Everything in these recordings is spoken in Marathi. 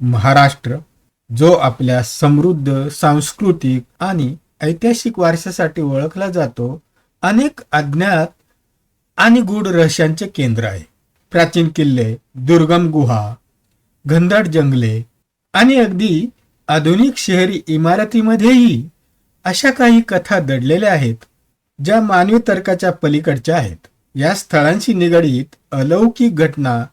महाराष्ट्र जो आपल्या समृद्ध सांस्कृतिक आणि ऐतिहासिक वारशासाठी ओळखला जातो अनेक अज्ञात आणि गूढ रहस्यांचे केंद्र आहे. प्राचीन किल्ले दुर्गम गुहा घनदाट जंगले आणि अगदी आधुनिक शहरी इमारतीमध्येही अशा काही कथा दडलेल्या आहेत ज्या मानवी तर्काच्या पलीकडच्या आहेत. या स्थळांशी निगडीत अलौकिक घटना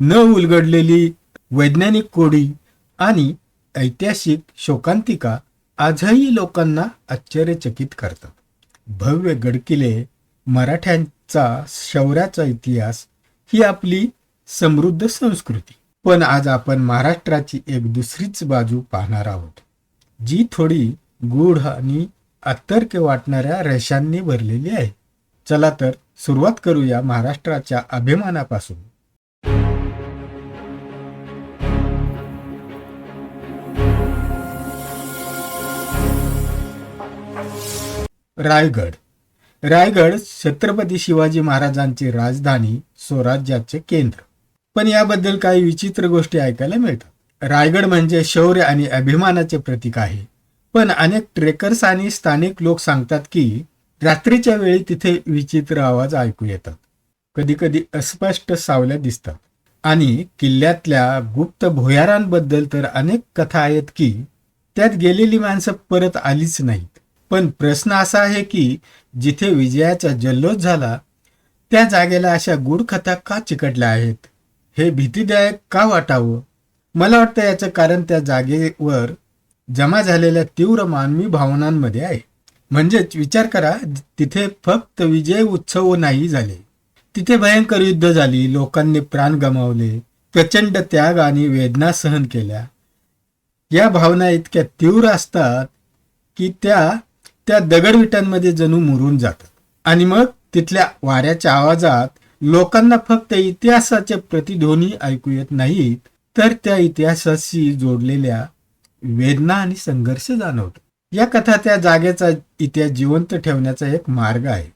न उलगडलेली वैज्ञानिक कोडी आणि ऐतिहासिक शोकांतिका आजही लोकांना आश्चर्यचकित करतात. भव्य गडकिल्ले मराठ्यांचा शौर्याचा इतिहास ही आपली समृद्ध संस्कृती. पण आज आपण महाराष्ट्राची एक दुसरीच बाजू पाहणार आहोत जी थोडी गूढ आणि अत्तर्क वाटणाऱ्या रेषांनी भरलेली आहे. चला तर सुरुवात करूया महाराष्ट्राच्या अभिमानापासून. रायगड. रायगड छत्रपती शिवाजी महाराजांची राजधानी स्वराज्याचे केंद्र. पण याबद्दल काही विचित्र गोष्टी ऐकायला मिळतात. रायगड म्हणजे शौर्य आणि अभिमानाचे प्रतीक आहे. पण अनेक ट्रेकर्स आणि स्थानिक लोक सांगतात की रात्रीच्या वेळी तिथे विचित्र आवाज ऐकू येतात. कधी कधी अस्पष्ट सावल्या दिसतात. आणि किल्ल्यातल्या गुप्त भुयारांबद्दल तर अनेक कथा आहेत की त्यात गेलेली माणसं परत आलीच नाही पण प्रश्न असा आहे की जिथे विजयाचा जल्लोष झाला त्या जागेला अशा गूढ कथा का चिकटल्या आहेत? हे भीतीदायक का वाटावं? मला वाटतं याचं कारण त्या जागेवर जमा झालेल्या तीव्र मानवी भावनांमध्ये आहे. म्हणजेच विचार करा तिथे फक्त विजय उत्सव नाही झाले. तिथे भयंकर युद्ध झाली लोकांनी प्राण गमावले प्रचंड त्याग आणि वेदना सहन केल्या. या भावना इतक्या तीव्र असतात की त्या त्या दगडविटांमध्ये जणू मुरून जातात. आणि मग तिथल्या वाऱ्याच्या आवाजात लोकांना फक्त इतिहासाचे प्रतिध्वनी ऐकू येत नाहीत तर त्या इतिहासाशी जोडलेल्या वेदना आणि संघर्ष जाणवतो. या कथा त्या जागेचा इतिहास जिवंत ठेवण्याचा एक मार्ग आहे.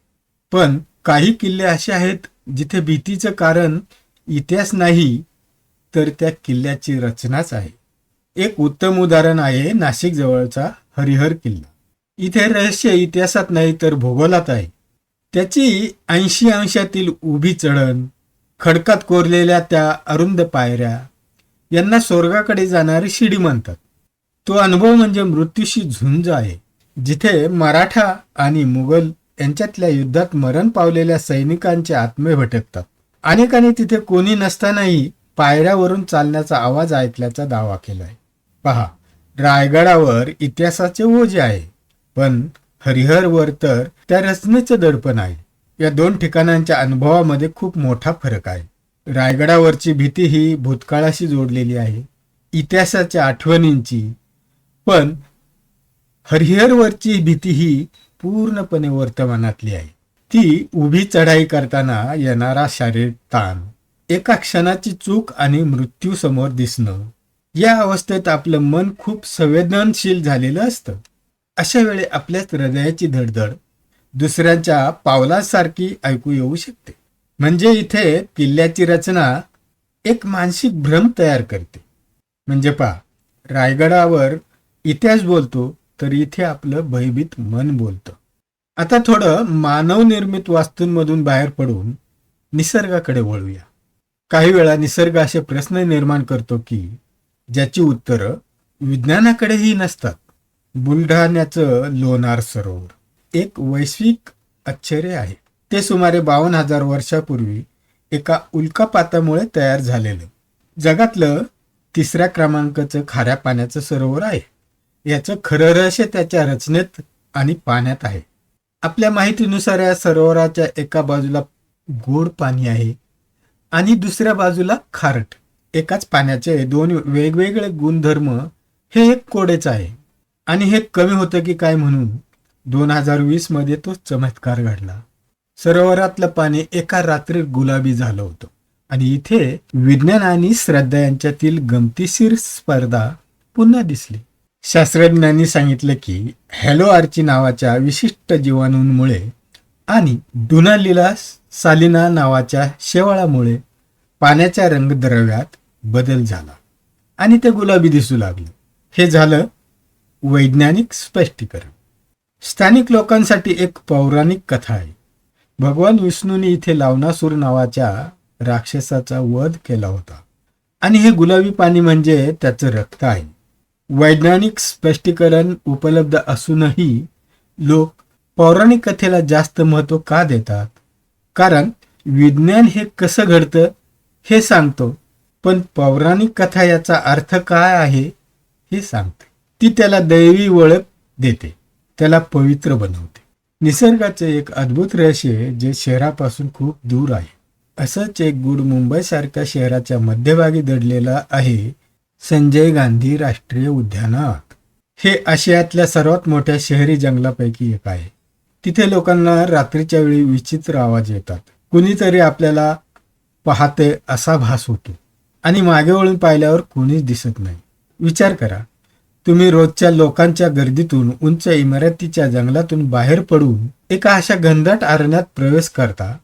पण काही किल्ले असे आहेत जिथे भीतीचं कारण इतिहास नाही तर त्या किल्ल्याची रचनाच आहे. एक उत्तम उदाहरण आहे नाशिक जवळचा हरिहर किल्ला. इथे रहस्य इतिहासात नाही तर भूगोलात आहे. त्याची ऐंशी अंशातील उभी चढण खडकात कोरलेल्या त्या अरुंद पायऱ्या यांना स्वर्गाकडे जाणारी शिडी म्हणतात. तो अनुभव म्हणजे मृत्यूशी झुंज आहे जिथे मराठा आणि मुघल यांच्यातल्या युद्धात मरण पावलेल्या सैनिकांचे आत्मे भटकतात. अनेकांनी तिथे कोणी नसतानाही पायऱ्यावरून चालण्याचा आवाज ऐकल्याचा दावा केलाय. पहा रायगडावर इतिहासाचे ओझे आहे. पण हरिहरवर तर त्या रचनेचं दडपण आहे. या दोन ठिकाणांच्या अनुभवामध्ये खूप मोठा फरक आहे. रायगडावरची भीती ही भूतकाळाशी जोडलेली आहे. इतिहासाच्या आठवणींची. पण हरिहरवरची भीती ही पूर्णपणे वर्तमानातली आहे. ती उभी चढाई करताना येणारा शारीरिक ताण एका क्षणाची चूक आणि मृत्यू समोर दिसणं. या अवस्थेत आपलं मन खूप संवेदनशील झालेलं असतं. अशा वेळी आपल्याच हृदयाची धडधड दुसऱ्यांच्या पावलासारखी ऐकू येऊ शकते. म्हणजे इथे किल्ल्याची रचना एक मानसिक भ्रम तयार करते. म्हणजे पहा रायगडावर इतिहास बोलतो तर इथे आपलं भयभीत मन बोलतं. आता थोडं मानवनिर्मित वास्तूंमधून बाहेर पडून निसर्गाकडे वळूया. काही वेळा निसर्ग असे प्रश्न निर्माण करतो की ज्याची उत्तरं विज्ञानाकडेही नसतात. बुलढाण्याचं लोणार सरोवर. एक वैश्विक आश्चर्य आहे. ते सुमारे बावन्न हजार वर्षापूर्वी एका उल्कापातामुळे तयार झालेलं. जगातलं तिसऱ्या क्रमांकाचं खाऱ्या पाण्याचं सरोवर आहे. याचं खरं रहस्य त्याच्या रचनेत आणि पाण्यात आहे. आपल्या माहितीनुसार या सरोवराच्या एका बाजूला गोड पाणी आहे आणि दुसऱ्या बाजूला खारट. एकाच पाण्याचे दोन वेगवेगळे गुणधर्म हे एक कोडेच आहे. आणि हे कमी होतं की काय म्हणून दोन हजार वीसमध्ये तो चमत्कार घडला. सरोवरातलं पाणी एका रात्रीत गुलाबी झालं होतं. आणि इथे विज्ञान आणि श्रद्धा यांच्यातील गमतीशीर स्पर्धा पुन्हा दिसली. शास्त्रज्ञांनी सांगितलं की हॅलो आर्ची नावाच्या विशिष्ट जीवाणूंमुळे आणि डुनालिला सालिना नावाच्या शेवाळामुळे पाण्याच्या रंगद्रव्यात बदल झाला आणि ते गुलाबी दिसू लागले. हे झालं वैज्ञानिक स्पष्टीकरण. स्थानिक लोकांसाठी एक पौराणिक कथा आहे. भगवान विष्णूने इथे लावणासूर नावाच्या राक्षसाचा वध केला होता. आणि हे गुलाबी पाणी म्हणजे त्याचं रक्त आहे. वैज्ञानिक स्पष्टीकरण उपलब्ध असूनही लोक पौराणिक कथेला जास्त महत्त्व का देतात? कारण विज्ञान हे कसं घडतं हे सांगतो पण पौराणिक कथा याचा अर्थ काय आहे हे सांगते. ती त्याला दैवी ओळख देते. त्याला पवित्र बनवते. निसर्गाचे एक अद्भुत रहस्य आहे जे शहरापासून खूप दूर आहे. असंच एक गुड मुंबईसारख्या शहराच्या मध्यभागी दडलेला आहे संजय गांधी राष्ट्रीय उद्यानात. हे आशियातल्या सर्वात मोठ्या शहरी जंगलापैकी एक आहे. तिथे लोकांना रात्रीच्या वेळी विचित्र आवाज येतात. कुणीतरी आपल्याला पाहते असा भास होतो. आणि मागे वळून पाहिल्यावर कोणीच दिसत नाही. विचार करा तुम्ही रोजच्या लोकांच्या गर्दीतून उंच इमारतीच्या जंगलातून बाहेर पडून एका अशा घनदाट अरण्यात प्रवेश करता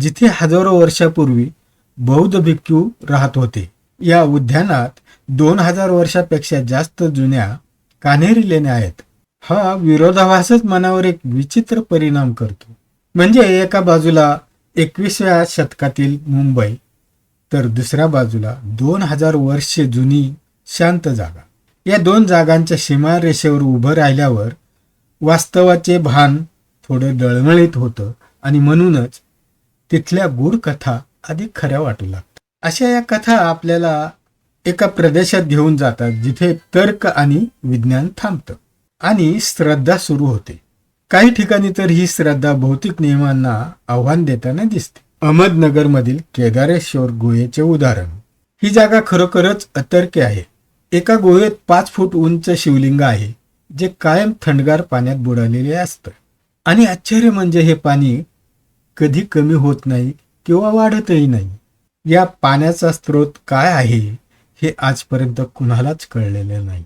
जिथे हजारो वर्षापूर्वी बौद्ध भिक्खू राहत होते. या उद्यानात दोन हजार वर्षापेक्षा जास्त जुन्या कान्हेरी लेण्या आहेत. हा विरोधाभासच मनावर एक विचित्र परिणाम करतो. म्हणजे एका बाजूला एकविसव्या शतकातील मुंबई तर दुसऱ्या बाजूला दोन हजार वर्षे जुनी शांत जागा. या दोन जागांच्या सीमारेषेवर उभं राहिल्यावर वास्तवाचे भान थोडं दळमळीत होतं आणि म्हणूनच तिथल्या गूढ कथा अधिक खऱ्या वाटू लागतात. अशा या कथा आपल्याला एका प्रदेशात घेऊन जातात जिथे तर्क आणि विज्ञान थांबतं आणि श्रद्धा सुरू होते. काही ठिकाणी तर ही श्रद्धा भौतिक नियमांना आव्हान देताना दिसते. अहमदनगरमधील केदारेश्वर गुहेचे उदाहरण. ही जागा खरोखरच अतर्की आहे. एका गुहेत पाच फूट उंच शिवलिंग आहे जे कायम थंडगार पाण्यात बुडालेले असतं. आणि आश्चर्य म्हणजे हे पाणी कधी कमी होत नाही किंवा वाढतही नाही. या पाण्याचा स्रोत काय आहे हे आजपर्यंत कुणालाच कळलेले नाही.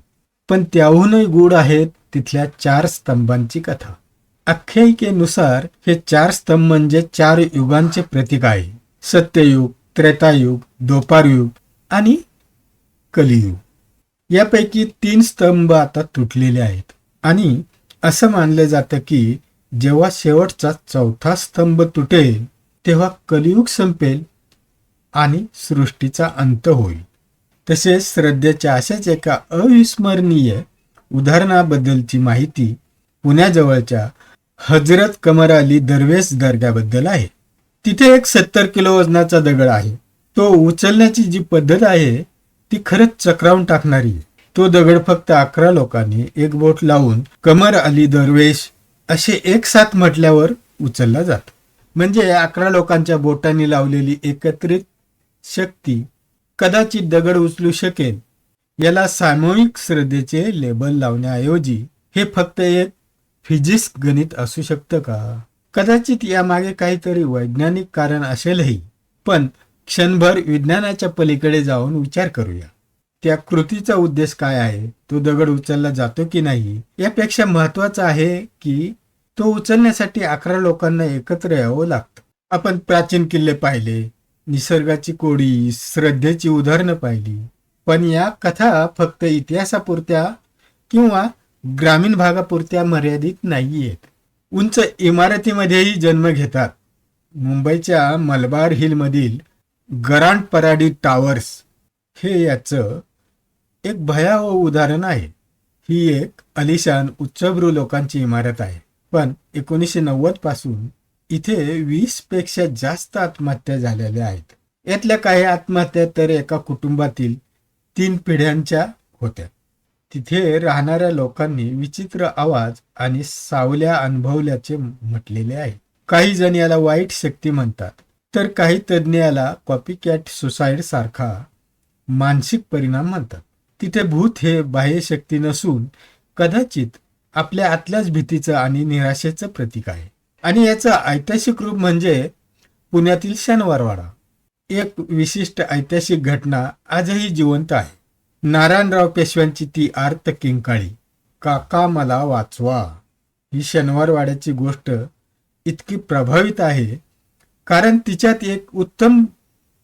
पण त्याहूनही गूढ आहेत तिथल्या चार स्तंभांची कथा. आख्यायिकेनुसार हे चार स्तंभ म्हणजे चार युगांचे प्रतीक आहे. सत्ययुग त्रेतायुग दोपारयुग आणि कलियुग. यापैकी तीन स्तंभ आता तुटलेले आहेत. आणि असं मानलं जातं की जेव्हा शेवटचा चौथा स्तंभ तुटेल तेव्हा कलियुग संपेल आणि सृष्टीचा अंत होईल. तसेच श्रद्धेच्या अशाच एका अविस्मरणीय उदाहरणाबद्दलची माहिती पुण्याजवळच्या हजरत कमर अली दरवेश दर्ग्याबद्दल आहे. तिथे एक सत्तर किलो वजनाचा दगड आहे. तो उचलण्याची जी पद्धत आहे ती खरंच चक्रावून टाकणारी तो दगड फक्त अकरा लोकांनी एक बोट लावून कमर अली दरवेश असे एक साथ म्हटल्यावर उचलला जातो. म्हणजे अकरा लोकांच्या बोटांनी लावलेली एकत्रित शक्ती कदाचित दगड उचलू शकेल. याला सामूहिक श्रद्धेचे लेबल लावण्याऐवजी हे फक्त एक फिजिक्स गणित असू शकतं का? कदाचित यामागे काहीतरी वैज्ञानिक कारण असेलही. पण क्षणभर विज्ञानाच्या पलीकडे जाऊन विचार करूया. त्या कृतीचा उद्देश काय आहे? तो दगड उचलला जातो की नाही? यापेक्षा महत्वाचं आहे की तो उचलण्यासाठी अकरा लोकांना एकत्र यावं लागतं. आपण प्राचीन किल्ले पाहिले निसर्गाची कोडी श्रद्धेची उदाहरणं पाहिली. पण या कथा फक्त इतिहासापुरत्या किंवा ग्रामीण भागापुरत्या मर्यादित नाहीयेत. उंच इमारतीमध्येही जन्म घेतात. मुंबईच्या मलबार हिलमधील गरांड पराडी टावर्स हे याचं एक भयावह उदाहरण आहे. ही एक अलिशान उच्चभ्रू लोकांची इमारत आहे. पण एकोणीसशे नव्वदपासून इथे वीसपेक्षा जास्त आत्महत्या झालेल्या आहेत. यातल्या काही आत्महत्या तर एका कुटुंबातील तीन पिढ्यांच्या होत्या. तिथे राहणाऱ्या लोकांनी विचित्र आवाज आणि सावल्या अनुभवल्याचे म्हटलेले आहे. काही जण याला वाईट शक्ती म्हणतात. तर काही तज्ज्ञ याला कॉपी कॅट सुसाईड सारखा मानसिक परिणाम म्हणतात. तिथे भूत हे बाह्य शक्ती नसून कदाचित आपल्या आतल्याच भीतीचं आणि निराशेचं प्रतीक आहे. आणि याचं ऐतिहासिक रूप म्हणजे पुण्यातील शनिवारवाडा. एक विशिष्ट ऐतिहासिक घटना आजही जिवंत आहे. नारायणराव पेशव्यांची ती आर्त किंकाळी. काका मला वाचवा. ही शनिवारवाड्याची गोष्ट इतकी प्रभावित आहे कारण तिच्यात एक उत्तम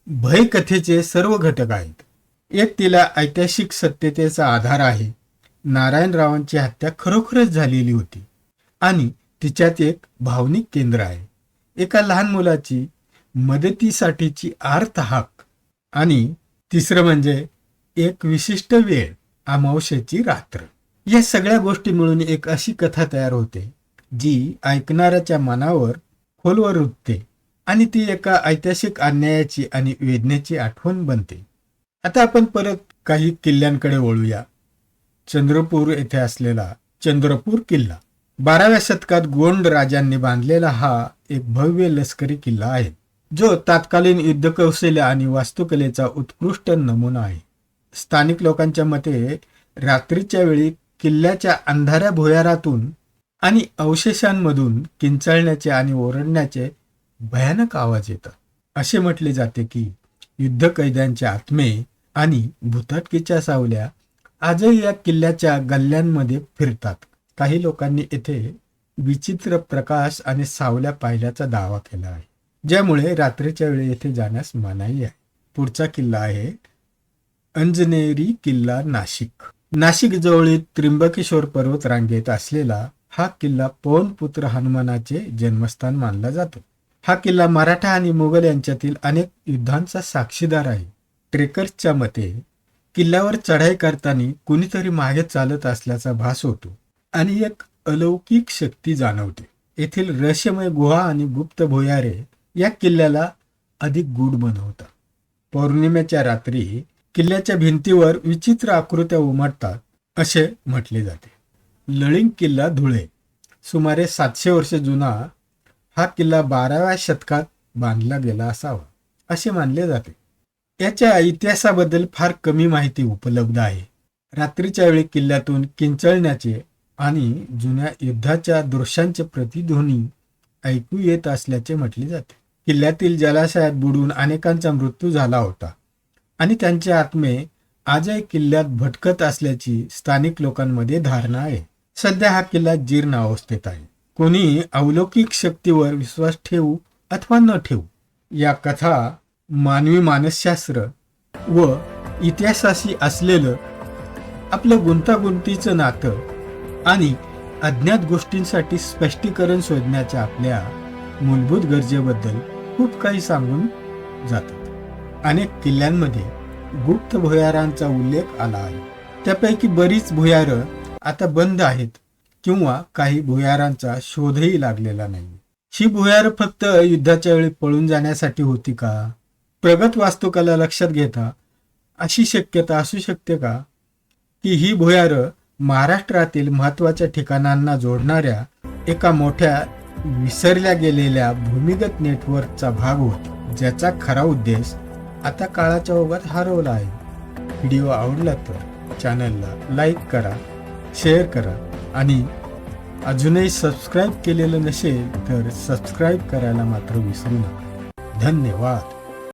भयकथेचे सर्व घटक आहेत. एक तिला ऐतिहासिक सत्यतेचा आधार आहे. नारायणरावांची हत्या खरोखरच झालेली होती. आणि तिच्यात एक भावनिक केंद्र आहे. एका लहान मुलाची मदतीसाठीची आर्त हाक. आणि तिसरं म्हणजे एक विशिष्ट वेळ अमावस्येची रात्र. या सगळ्या गोष्टी मिळून एक अशी कथा तयार होते जी ऐकणाऱ्याच्या मनावर खोलवर रुतते आणि ती एका ऐतिहासिक अन्यायाची आणि वेदनेची आठवण बनते. आता आपण परत काही किल्ल्यांकडे वळूया. चंद्रपूर येथे असलेला चंद्रपूर किल्ला. बाराव्या शतकात गोंड राजांनी बांधलेला हा एक भव्य लष्करी किल्ला आहे जो तत्कालीन युद्धकौशल्य आणि वास्तुकलेचा उत्कृष्ट नमुना आहे. स्थानिक लोकांच्या मते रात्रीच्या वेळी किल्ल्याच्या अंधाऱ्या भुयारातून आणि अवशेषांमधून किंचाळण्याचे आणि ओरडण्याचे भयानक आवाज येतात. असे म्हटले जाते की युद्ध कैद्यांचे आत्मे आणि भूताटकीच्या सावल्या आजही या किल्ल्याच्या गल्ल्यांमध्ये फिरतात. काही लोकांनी येथे विचित्र प्रकाश आणि सावल्या पाहिल्याचा दावा केला आहे ज्यामुळे रात्रीच्या वेळी येथे जाण्यास मनाई आहे. पुढचा किल्ला आहे अंजनेरी किल्ला नाशिक. नाशिक जवळील त्रिंबकेश्वर पर्वत रांगेत असलेला हा किल्ला पवनपुत्र हनुमानाचे जन्मस्थान मानला जातो. हा किल्ला मराठा आणि मुघल यांच्यातील अनेक युद्धांचा साक्षीदार आहे. ट्रेकर्सच्या मते किल्ल्यावर चढाई करताना कुणीतरी मागे चालत असल्याचा भास होतो आणि एक अलौकिक शक्ती जाणवते. येथील रहस्यमय गुहा आणि गुप्त भुयारे या किल्ल्याला अधिक गूढ बनवतात. पौर्णिमेच्या रात्री किल्ल्याच्या भिंतीवर विचित्र आकृत्या उमटतात असे म्हटले जाते. लळिंग किल्ला धुळे सुमारे सातशे वर्ष जुना हा किल्ला बाराव्या शतकात बांधला गेला असावा असे मानले जाते. याच्या इतिहासाबद्दल फार कमी माहिती उपलब्ध आहे. रात्रीच्या वेळी किल्ल्यातून किंचळण्याचे आणि जुन्या युद्धाच्या दृश्यांचे प्रतिध्वनी ऐकू येत असल्याचे म्हटले जाते. किल्ल्यातील जलाशयात बुडून अनेकांचा मृत्यू झाला होता आणि त्यांचे आत्मे आजही किल्ल्यात भटकत असल्याची स्थानिक लोकांमध्ये धारणा आहे. सध्या हा किल्ला जीर्ण अवस्थेत आहे. कोणी अलौकिक शक्तीवर विश्वास ठेवू अथवा न ठेवू. या कथा मानवी मानसशास्त्र व इतिहासाशी असलेलं आपलं गुंतागुंतीचं नातं आणि अज्ञात गोष्टींसाठी स्पष्टीकरण शोधण्याच्या आपल्या मूलभूत गरजेबद्दल खूप काही सांगून जातात. अनेक किल्ल्यांमध्ये गुप्त भुयारांचा उल्लेख आला आहे. त्यापैकी बरीच भुयारं आता बंद आहेत. किंवा काही भुयारांचा शोधही लागलेला नाही. ही भुयारं फक्त युद्धाच्या वेळी पळून जाण्यासाठी होती का? प्रगत वास्तुकला लक्षात घेता अशी शक्यता असू शकते का? की ही भुयारं महाराष्ट्रातील महत्त्वाच्या ठिकाणांना जोडणाऱ्या एका मोठ्या विसरल्या गेलेल्या भूमिगत नेटवर्कचा भाग होता ज्याचा खरा उद्देश आता काळाच्या ओघात हरवला आहे. व्हिडिओ आवडला तर चॅनलला लाईक करा शेअर करा. आणि अजूनही सबस्क्राईब केलेलं नसेल तर सबस्क्राईब करायला मात्र विसरू नका. धन्यवाद.